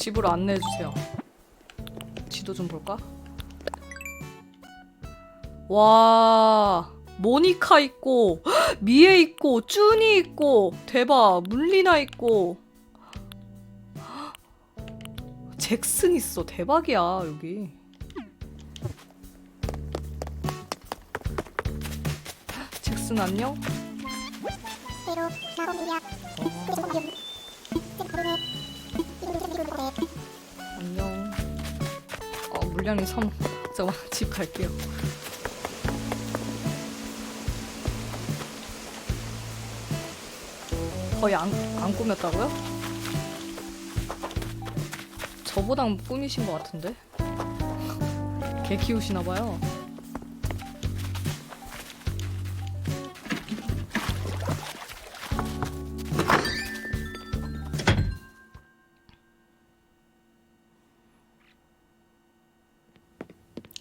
집으로 안내해주세요. 지도 좀 볼까? 와, 모니카 있고, 헉, 미에 있고, 쭈니 있고, 대박, 물리나 있고, 헉, 잭슨 있어, 대박이야, 여기. 잭슨 안녕? 어, 안녕. 어, 물량이 섬. 잠깐만, 집 갈게요. 거의 안, 안 꾸몄다고요? 저보단 꾸미신 것 같은데? 개 키우시나봐요.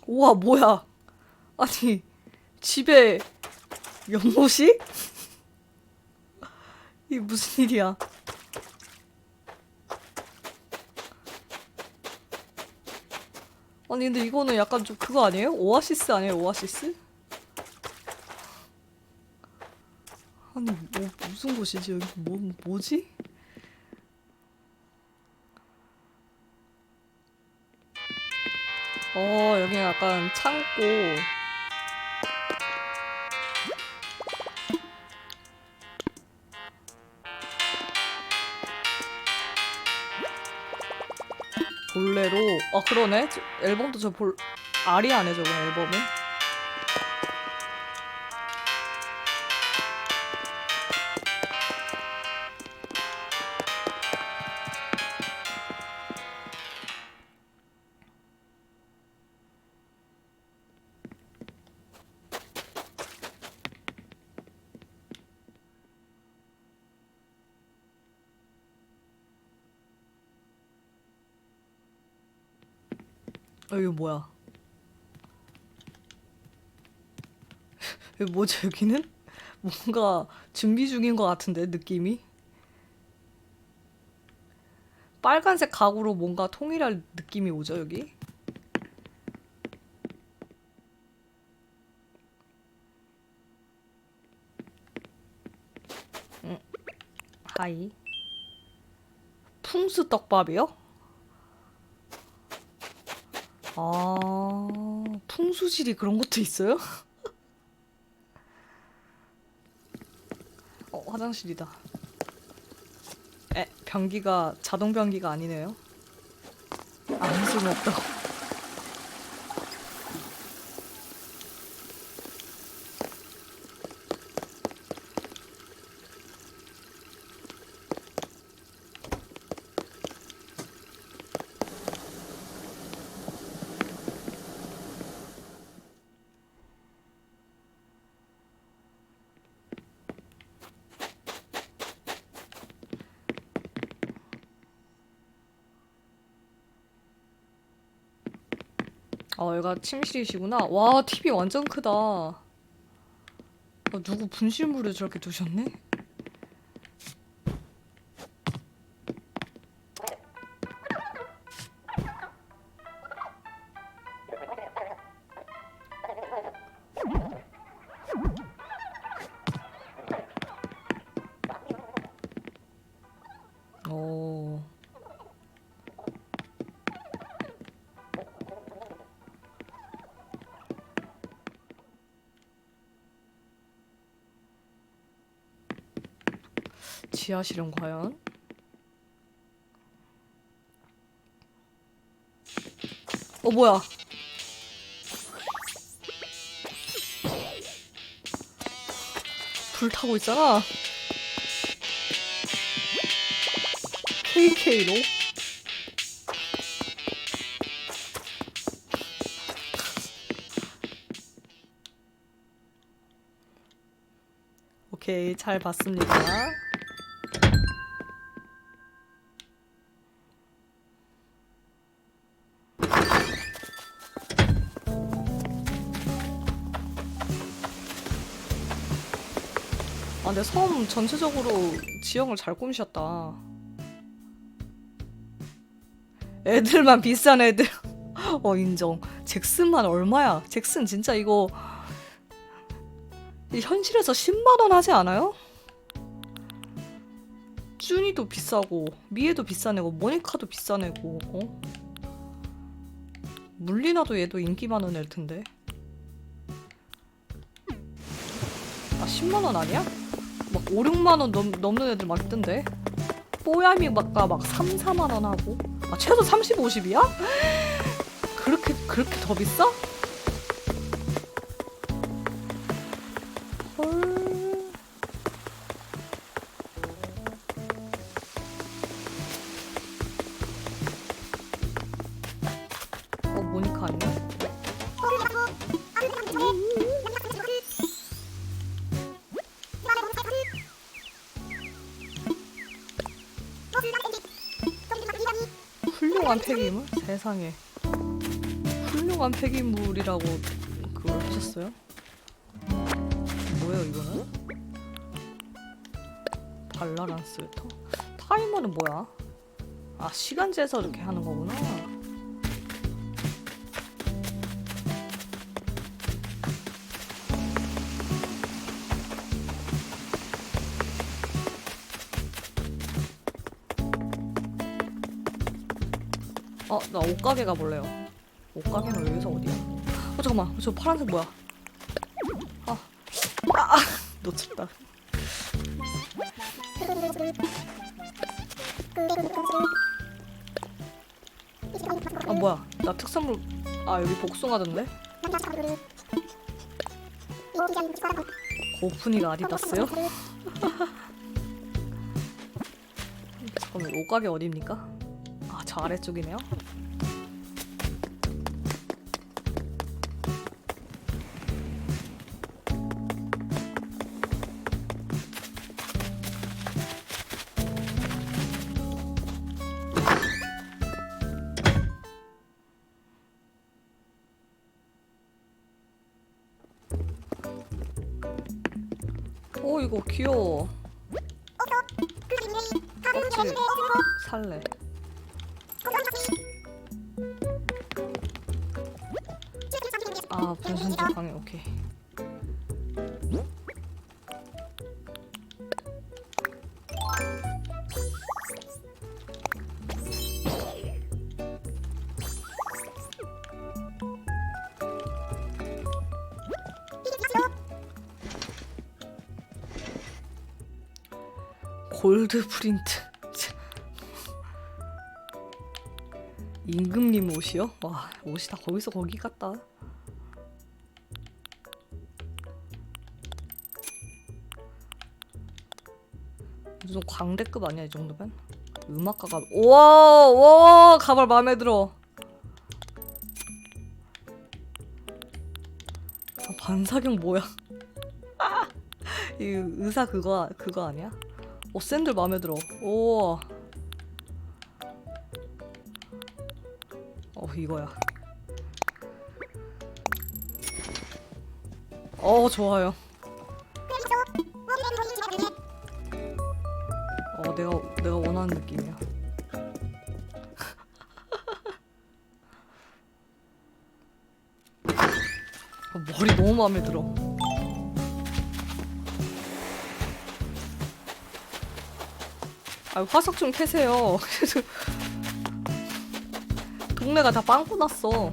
우와, 뭐야. 아니, 집에 연못이? 이게 무슨 일이야. 아니, 근데 이거는 약간 좀 그거 아니에요? 오아시스 아니에요? 오아시스? 아니, 뭐, 무슨 곳이지? 여기 뭐, 뭐지? 어, 여기 약간 창고. 볼레로. 아, 그러네. 저- 앨범도 저 볼, 아리 아네, 저거 앨범은. 어, 이거 뭐야? 이거 뭐지, 여기는? 뭔가 준비 중인 것 같은데, 느낌이? 빨간색 가구로 뭔가 통일할 느낌이 오죠, 여기? 응. 하이. 풍수 떡밥이요? 아, 풍수질이 그런 것도 있어요? 어, 화장실이다. 에, 변기가 자동 변기가 아니네요. 아무 소리 없다고. 아, 여기가 침실이시구나. 와, TV 완전 크다. 아, 누구 분실물을 저렇게 두셨네? 지하실은 과연? 어 뭐야? 불 타고 있잖아. KK로? 오케이 잘 봤습니다. 섬 전체적으로 지형을 잘 꾸미셨다. 애들만 비싼 애들. 어 인정. 잭슨만 얼마야? 잭슨 진짜 이거 이 현실에서 10만 원 하지 않아요? 쭈니도 비싸고 미에도 비싼 애고 모니카도 비싼 애고 어? 물리나도 얘도 인기 많은 애일 텐데. 아 10만 원 아니야? 막 5, 6만 원 넘, 넘는 애들 막 있던데. 뽀야미 막가 막 3, 4만 원 하고. 아 최소 30, 50이야? 그렇게 그렇게 더 비싸? 헐. 훌륭한 폐기물? 세상에 훌륭한 폐기물이라고 그걸 하셨어요? 뭐예요 이거는? 발랄한 스웨터? 타이머는 뭐야? 아 시간 재서 이렇게 하는 거구나 어, 나 옷가게 가볼래요. 옷가게는 여기서 어디야? 어, 잠깐만. 저 파란색 뭐야? 아, 아, 아 놓쳤다. 아, 뭐야? 나 특산물. 아, 여기 복숭아던데? 고프니가 아디다스요? 잠깐만, 옷가게 어디입니까? 아, 저 아래쪽이네요. 오, 이거 귀여워. 그치? 살래. 아, 분신주 방해, 오케이. 골드 프린트. 임금님 옷이요? 와, 옷이 다 거기서 거기 같다. 무슨 광대급 아니야 이 정도면? 음악가가 와, 와 가발 마음에 들어. 아, 반사경 뭐야? 이 의사 그거 그거 아니야? 오 샌들 마음에 들어. 오. 어 이거야. 어 좋아요. 어 내가 내가 원하는 느낌이야. 어, 머리 너무 마음에 들어. 아 화석 좀 캐세요. 동네가 다 빵꾸 났어.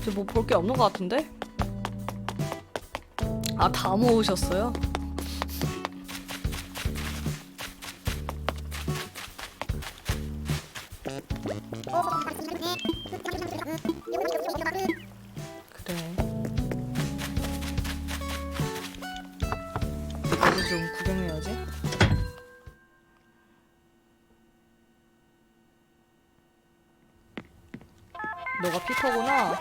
이제 뭐 볼 게 없는 것 같은데? 아, 다 모으셨어요? 너가 피터구나.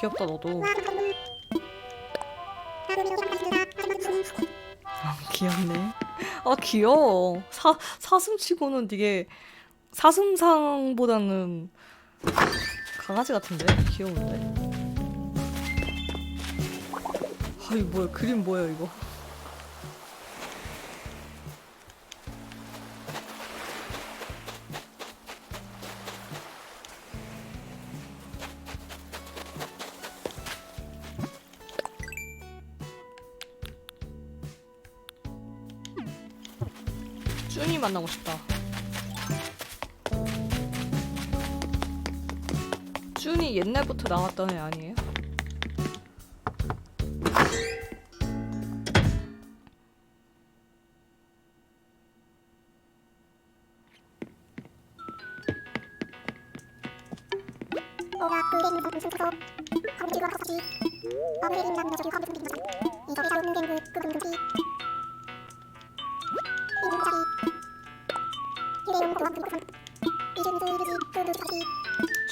귀엽다 너도. 아, 귀엽네. 아 귀여워. 사 사슴치고는 되게 사슴상보다는 강아지 같은데 귀여운데. 아 이거 뭐야 그림 뭐야 이거. 쭈니 만나고 싶다. 쭈니 옛날부터 나왔던 애 아니에요?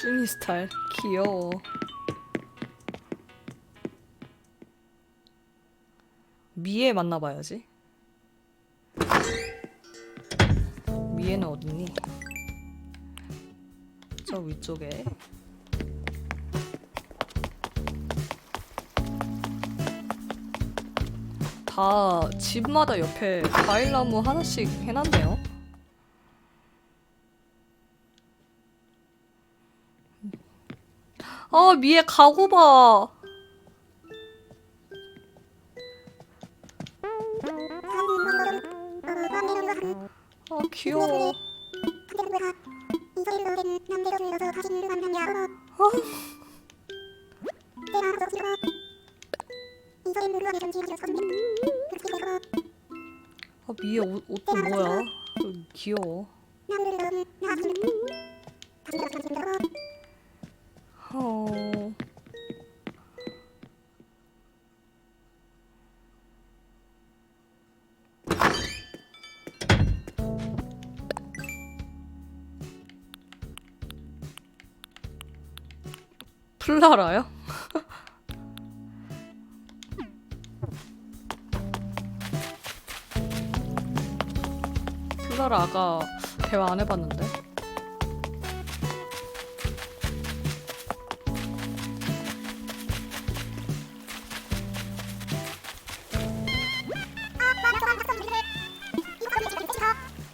쭈니 스타일 귀여워. 미에 만나봐야지. 미에는 어딨니? 저 위쪽에. 다 집마다 옆에 과일나무 하나씩 해놨네요. 아 미에 가구 봐. 아 귀여워. 아 미에 옷, 옷도 뭐야? 어, 귀여워. 어. 플라라요? 플라라 아까 대화 안 해봤는데?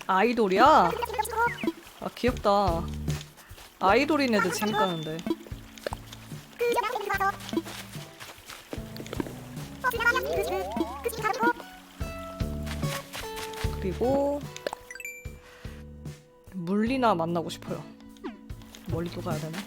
아이돌이야? 아 귀엽다. 아이돌인 애들 재밌다는데. 그리고 물리나 만나고 싶어요. 멀리 또 가야 되나?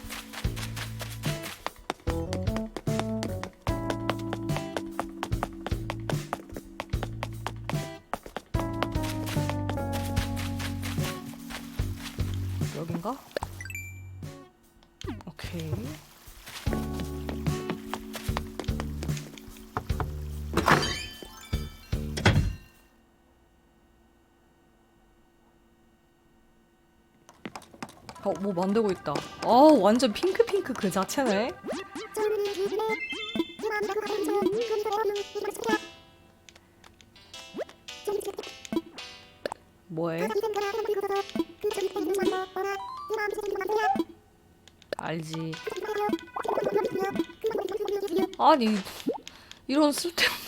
어, 뭐 만들고 있다. 어, 완전 핑크핑크 그 자체네. 뭐해? 알지. 아니, 이런 쓸데없는.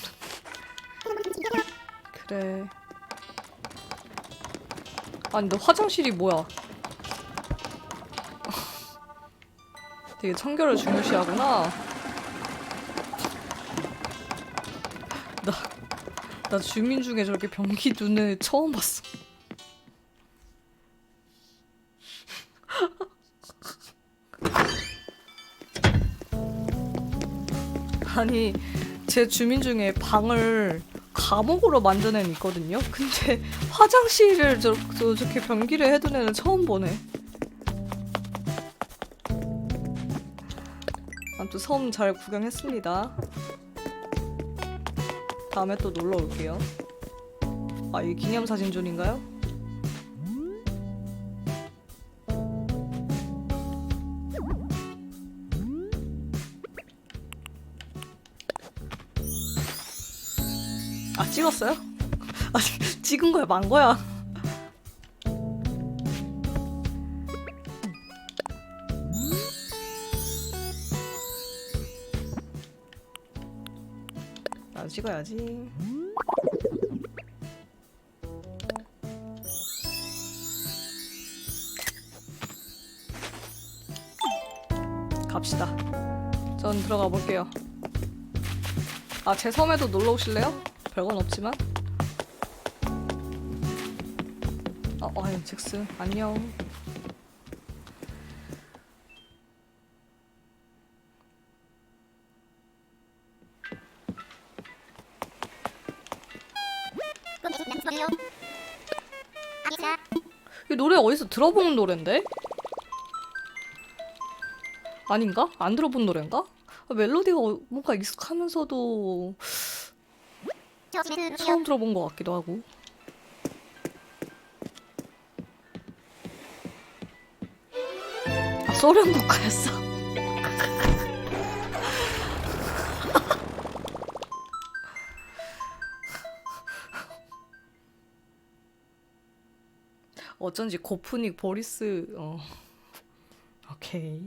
그래. 아니, 너 화장실이 뭐야? 되게 청결을 중요시하구나. 나, 나 주민 중에 저렇게 변기 눈을 처음 봤어. 아니, 제 주민 중에 방을 감옥으로 만든 애는 있거든요. 근데 화장실을 저, 저, 저렇게 변기를 해둔 애는 처음 보네. 아무튼 섬 잘 구경했습니다. 다음에 또 놀러 올게요. 아, 이 기념사진존인가요? 아, 찍었어요? 아, 찍은 거야, 만 거야. 찍어야지. 갑시다. 전 들어가 볼게요. 아, 제 섬에도 놀러 오실래요? 별건 없지만. 어, 어이, 잭슨, 안녕. 들어본 노랜데? 아닌가? 안 들어본 노랜가? 아, 멜로디가 어- 뭔가 익숙하면서도. 처음 들어본 것 같기도 하고. 아, 소련 국가였어. 어쩐지 고프닉 보리스 어. 오케이.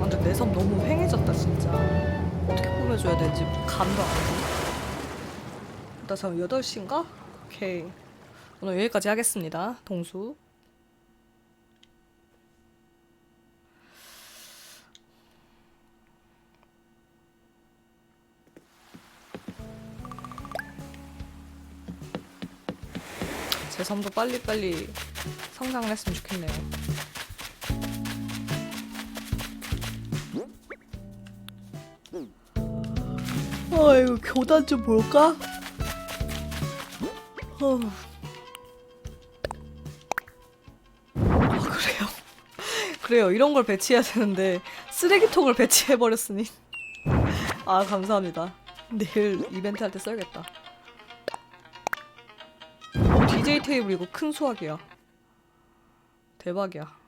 완전 내섬 너무 휑해졌다 진짜. 어떻게 꾸며줘야 될지 감도 안나 지금 8시인가? 오케이 오늘 여기까지 하겠습니다 동수 제 섬도 빨리빨리 성장을 했으면 좋겠네요 아 이거 교단 좀 볼까? 어. 그래요? 그래요. 이런 걸 배치해야 되는데 쓰레기통을 배치해 버렸으니. 아 감사합니다. 내일 이벤트 할 때 써야겠다. 어, DJ 테이블 이거 큰 수확이야. 대박이야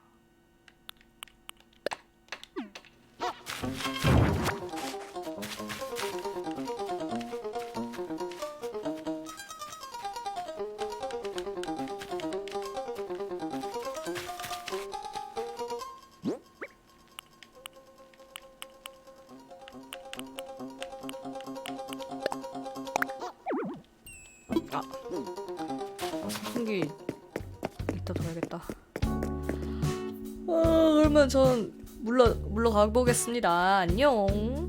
어, 선풍기 이따 둬야겠다. 어, 그러면 전 물러 물러 가보겠습니다. 안녕.